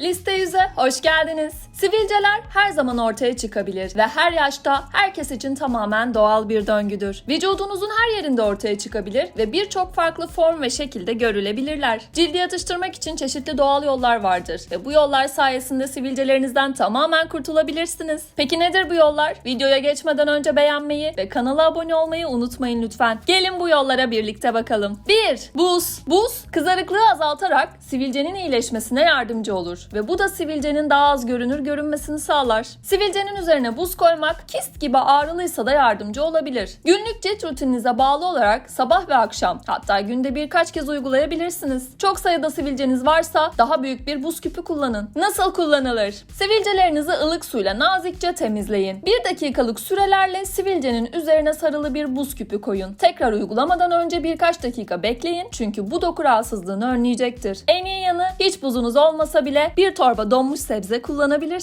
Liste 100'e hoş geldiniz. Sivilceler her zaman ortaya çıkabilir ve her yaşta herkes için tamamen doğal bir döngüdür. Vücudunuzun her yerinde ortaya çıkabilir ve birçok farklı form ve şekilde görülebilirler. Cildi yatıştırmak için çeşitli doğal yollar vardır ve bu yollar sayesinde sivilcelerinizden tamamen kurtulabilirsiniz. Peki nedir bu yollar? Videoya geçmeden önce beğenmeyi ve kanala abone olmayı unutmayın lütfen. Gelin bu yollara birlikte bakalım. 1. Buz. Buz kızarıklığı azaltarak sivilcenin iyileşmesine yardımcı olur ve bu da sivilcenin daha az görünür görünmesini sağlar. Sivilcenin üzerine buz koymak kist gibi ağrılıysa da yardımcı olabilir. Günlük cilt rutininize bağlı olarak sabah ve akşam hatta günde birkaç kez uygulayabilirsiniz. Çok sayıda sivilceniz varsa daha büyük bir buz küpü kullanın. Nasıl kullanılır? Sivilcelerinizi ılık suyla nazikçe temizleyin. 1 dakikalık sürelerle sivilcenin üzerine sarılı bir buz küpü koyun. Tekrar uygulamadan önce birkaç dakika bekleyin çünkü bu doku rahatsızlığını önleyecektir. En iyi yanı hiç buzunuz olmasa bile bir torba donmuş sebze kullanabilirsiniz.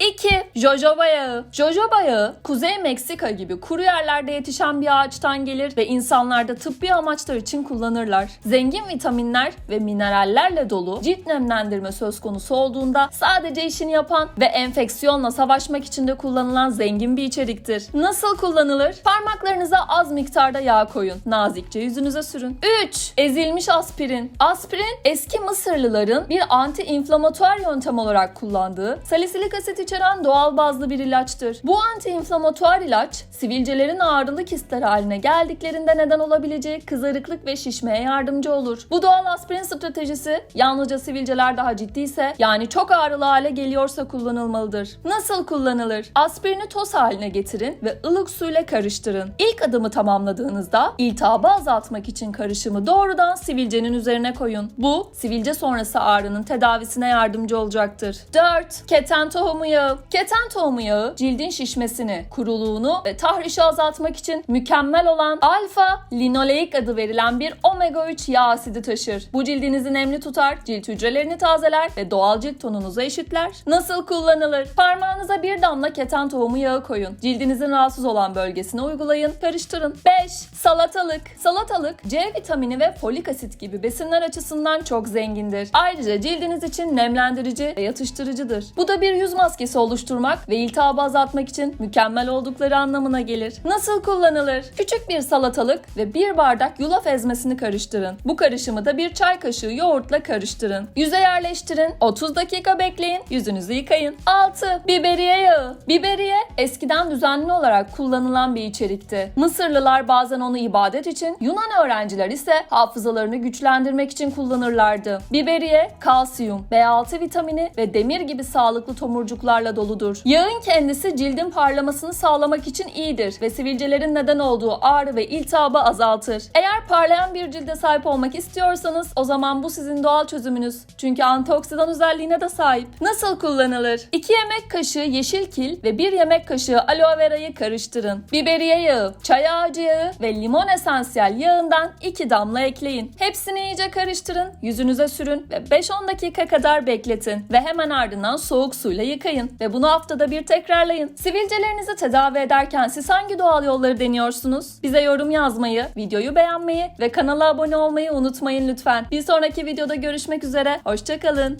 2. Jojoba yağı. Jojoba yağı Kuzey Meksika gibi kuru yerlerde yetişen bir ağaçtan gelir ve insanlarda tıbbi amaçlar için kullanırlar. Zengin vitaminler ve minerallerle dolu cilt nemlendirme söz konusu olduğunda sadece işini yapan ve enfeksiyonla savaşmak için de kullanılan zengin bir içeriktir. Nasıl kullanılır? Parmaklarınıza az miktarda yağ koyun. Nazikçe yüzünüze sürün. 3. Ezilmiş aspirin. Aspirin eski Mısırlıların bir anti-inflamatuar yöntem olarak kullandığı salisilik asit içeren doğal bazlı bir ilaçtır. Bu anti-inflamatuar ilaç sivilcelerin ağrılı kistler haline geldiklerinde neden olabileceği kızarıklık ve şişmeye yardımcı olur. Bu doğal aspirin stratejisi yalnızca sivilceler daha ciddiyse yani çok ağrılı hale geliyorsa kullanılmalıdır. Nasıl kullanılır? Aspirini toz haline getirin ve ılık suyla karıştırın. İlk adımı tamamladığınızda iltihabı azaltmak için karışımı doğrudan sivilcenin üzerine koyun. Bu sivilce sonrası ağrının tedavisine yardımcı olacaktır. 4. Keten tohumu yağı. Keten tohumu yağı cildin şişmesini, kuruluğunu ve tahrişi azaltmak için mükemmel olan alfa linoleik adı verilen bir omega 3 yağ asidi taşır. Bu cildinizi nemli tutar, cilt hücrelerini tazeler ve doğal cilt tonunuzu eşitler. Nasıl kullanılır? Parmağınıza bir damla keten tohumu yağı koyun. Cildinizin rahatsız olan bölgesine uygulayın, karıştırın. 5. Salatalık. Salatalık C vitamini ve folik asit gibi besinler açısından çok zengindir. Ayrıca cildiniz için nemlendirici ve yatıştırıcıdır. Bu da bir yüz maskesi oluşturmak ve iltihabı azaltmak için mükemmel oldukları anlamına gelir. Nasıl kullanılır? Küçük bir salatalık ve bir bardak yulaf ezmesini karıştırın. Bu karışımı da bir çay kaşığı yoğurtla karıştırın. Yüze yerleştirin, 30 dakika bekleyin, yüzünüzü yıkayın. 6. Biberiye yağı. Biberiye eskiden düzenli olarak kullanılan bir içerikti. Mısırlılar bazen onu ibadet için, Yunan öğrenciler ise hafızalarını güçlendirmek için kullanırlardı. Biberiye, kalsiyum, B6 vitamini ve demir gibi sağlıklı tomurcuklarla doludur. Yağın kendisi cildin parlamasını sağlamak için iyidir ve sivilcelerin neden olduğu ağrı ve iltihabı azaltır. Eğer parlayan bir cilde sahip olmak istiyorsanız o zaman bu sizin doğal çözümünüz. Çünkü antioksidan özelliğine de sahip. Nasıl kullanılır? 2 yemek kaşığı yeşil kil ve 1 yemek kaşığı aloe verayı karıştırın. Biberiye yağı, çay ağacı yağı ve limon esansiyel yağından 2 damla ekleyin. Hepsini iyice karıştırın, yüzünüze sürün ve 5-10 dakika kadar bekletin ve hemen ardından soğuk suyla yıkayın ve bunu haftada bir tekrarlayın. Sivilcelerinizi tedavi ederken siz hangi doğal yolları deniyorsunuz? Bize yorum yazmayı, videoyu beğenmeyi ve kanala abone olmayı unutmayın lütfen. Bir sonraki videoda görüşmek üzere, hoşçakalın.